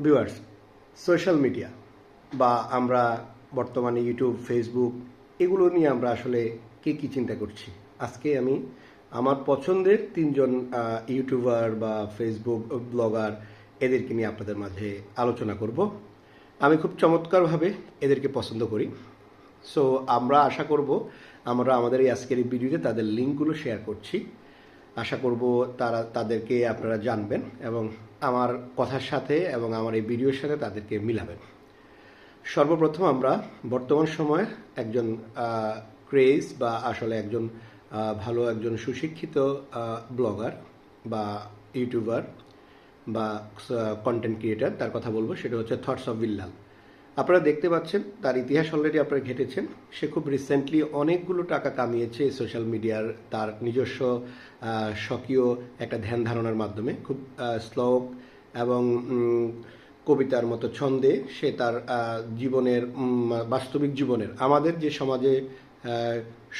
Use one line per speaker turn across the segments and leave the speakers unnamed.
Viewers social media বা আমরা বর্তমানে ইউটিউব ফেসবুক এগুলো নিয়ে আমরা আসলে কে কী চিন্তা করছি? আজকে আমি আমার পছন্দের তিনজন ইউটিউবার বা ফেসবুক ব্লগার এদেরকে নিয়ে আপনাদের মাঝে আলোচনা করব। আমি খুব চমৎকারভাবে এদেরকে পছন্দ করি। সো আমরা আশা করব, আমরা আমাদের এই আজকের এই ভিডিওতে তাদের লিঙ্কগুলো শেয়ার করছি। আশা করব তারা, তাদেরকে আপনারা জানবেন এবং আমার কথার সাথে এবং আমার এই ভিডিওর সাথে তাদেরকে মিলাবেন। সর্বপ্রথম আমরা বর্তমান সময়ে একজন ক্রেজ বা আসলে একজন ভালো একজন সুশিক্ষিত ব্লগার বা ইউটিউবার বা কন্টেন্ট ক্রিয়েটার তার কথা বলব, সেটা হচ্ছে থটস অফ বিল্লাল আপনারা দেখতে পাচ্ছেন, তার ইতিহাস অলরেডি আপনারা ঘেটেছেন। সে খুব রিসেন্টলি অনেকগুলো টাকা কামিয়েছে সোশ্যাল মিডিয়ার তার নিজস্ব স্বকীয় একটা ধ্যান ধারণার মাধ্যমে। খুব শ্লোক এবং কবিতার মতো ছন্দে সে তার জীবনের বাস্তবিক জীবনের, আমাদের যে সমাজে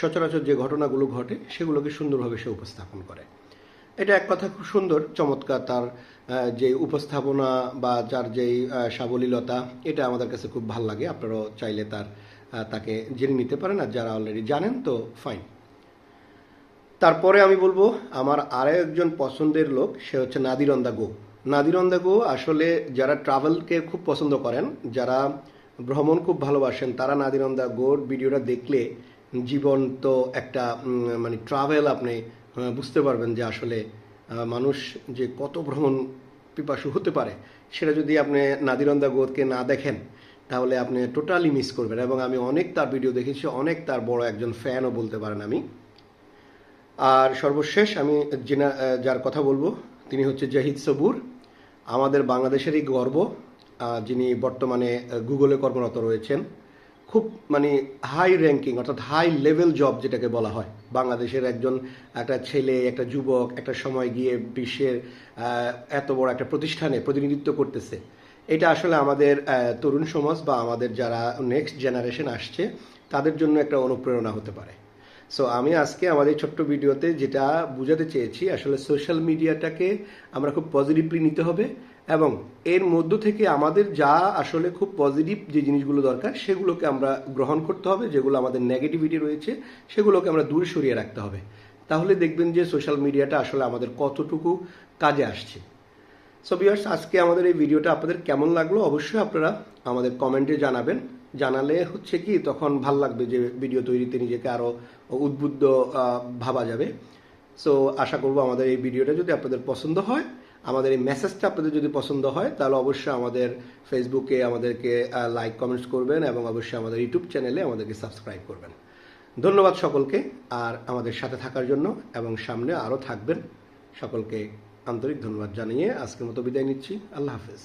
সচরাচর যে ঘটনাগুলো ঘটে, সেগুলোকে সুন্দরভাবে সে উপস্থাপন করে। এটা এক কথা খুব সুন্দর, চমৎকার তার যে উপস্থাপনা বা যার যেই সাবলীলতা, এটা আমাদের কাছে খুব ভালো লাগে। আপনারাও চাইলে তার তাকে জেনে নিতে পারেন। আর যারা অলরেডি জানেন, তো ফাইন তারপরে আমি বলব, আমার আরও একজন পছন্দের লোক, সে হচ্ছে নাদিরন্দা গো। নাদিরন্দা গো আসলে যারা ট্রাভেলকে খুব পছন্দ করেন, যারা ভ্রমণ খুব ভালোবাসেন, তারা নাদিরন্দা গোর ভিডিওটা দেখলে জীবন্ত একটা মানে ট্রাভেল আপনি বুঝতে পারবেন যে আসলে মানুষ যে কত ভ্রমণ পিপাসু হতে পারে, সেটা যদি আপনি নাদিরন্দা গোদকে না দেখেন, তাহলে আপনি টোটালি মিস করবেন। এবং আমি অনেক তার ভিডিও দেখেছি, অনেক তার বড় একজন ফ্যানও বলতে পারেন আমি। আর সর্বশেষ আমি যিনা যার কথা বলব, তিনি হচ্ছে জাহিদ সবুর, আমাদের বাংলাদেশেরই গর্ব যিনি বর্তমানে গুগলে কর্মরত রয়েছেন। খুব মানে হাই র্যাঙ্কিং অর্থাৎ হাই লেভেল জব যেটাকে বলা হয়। বাংলাদেশের একজন, একটা ছেলে, একটা যুবক, একটা সময় গিয়ে বিশ্বের এত বড় একটা প্রতিষ্ঠানে প্রতিনিধিত্ব করতেছে। এটা আসলে আমাদের তরুণ সমাজ বা আমাদের যারা নেক্সট জেনারেশন আসছে, তাদের জন্য একটা অনুপ্রেরণা হতে পারে। সো আমি আজকে আমাদের ছোট্ট ভিডিওতে যেটা বোঝাতে চেয়েছি, আসলে সোশ্যাল মিডিয়াটাকে আমরা খুব পজিটিভলি নিতে হবে এবং এর মধ্য থেকে আমাদের যা আসলে খুব পজিটিভ যে জিনিসগুলো দরকার, সেগুলোকে আমরা গ্রহণ করতে হবে, যেগুলো আমাদের নেগেটিভিটি রয়েছে, সেগুলোকে আমরা দূরে সরিয়ে রাখতে হবে। তাহলে দেখবেন যে সোশ্যাল মিডিয়াটা আসলে আমাদের কতটুকু কাজে আসছে। সো ভিউয়ার্স আজকে আমাদের এই ভিডিওটা আপনাদের কেমন লাগল? অবশ্যই আপনারা আমাদের কমেন্টে জানাবেন। জানালে হচ্ছে কি, তখন ভালো লাগবে যে ভিডিও তৈরিতে নিজেকে আরও উদ্বুদ্ধ ভাবা যাবে। সো আশা করব আমাদের এই ভিডিওটা যদি আপনাদের পছন্দ হয়, আমাদের এই মেসেজটা আপনাদের যদি পছন্দ হয়, তাহলে অবশ্যই আমাদের ফেসবুকে আমাদেরকে লাইক কমেন্টস করবেন এবং অবশ্যই আমাদের ইউটিউব চ্যানেলে আমাদেরকে সাবস্ক্রাইব করবেন। ধন্যবাদ সকলকে, আর আমাদের সাথে থাকার জন্য এবং সামনে আরও থাকবেন। সকলকে আন্তরিক ধন্যবাদ জানিয়ে আজকের মতো বিদায় নিচ্ছি। আল্লাহ হাফেজ।